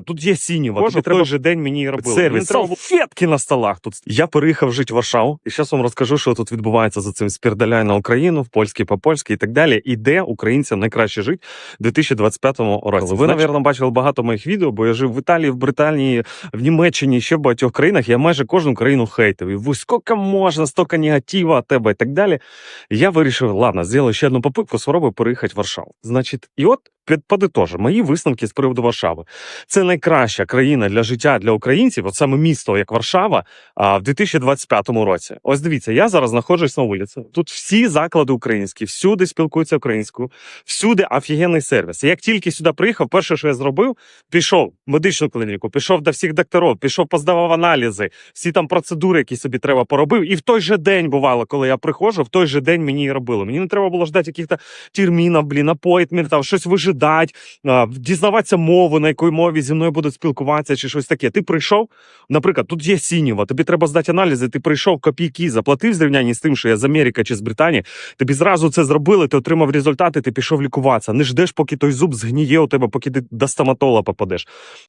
Тут є сінєва, Кожен в той треба же день мені робили. сервіс, треба салфетки на столах. Тут я переїхав жити в Варшаву, і зараз вам розкажу, що тут відбувається за цим спірдаляй на Україну, в польський по польськи і так далі. І де українцям найкраще жити в 2025 році. Ви, напевно, бачили багато моїх відео, бо я жив в Італії, в Британії, в Німеччині, ще в багатьох країнах. Я майже кожну країну хейтив. І ви скільки можна, стільки негатива від тебе і так далі. Я вирішив, ладно, зроблю ще одну попитку, спробую переїхати в Варшаву. Значить, і от під подитожу, мої висновки з приводу Варшави. Це найкраща країна для життя для українців, от саме місто, як Варшава, а, в 2025 році. Ось дивіться, я зараз знаходжусь на вулиці. Тут всі заклади українські, всюди спілкуються українською, всюди офігенний сервіс. Як тільки сюди приїхав, перше, що я зробив, пішов в медичну клініку, пішов до всіх докторів, пішов, поздавав аналізи, всі там процедури, які собі треба поробив. І в той же день бувало, коли я приходжу, в той же день мені і робили. Мені не треба було ждати яких-то термінів, блін, апойтмент, там щось вижидати, а, дізнаватися мову, на якій мові зі мною будуть спілкуватися, чи щось таке. Ти прийшов, наприклад, тут є сінєва, тобі треба здати аналізи, ти прийшов копійки, заплатив зрівнянні з тим, що я з Америки чи з Британії. Тобі зразу це зробили, ти отримав результати, ти пішов лікуватися. Не ждеш, поки той зуб згніє у тебе, поки ти до стоматолога попадеш.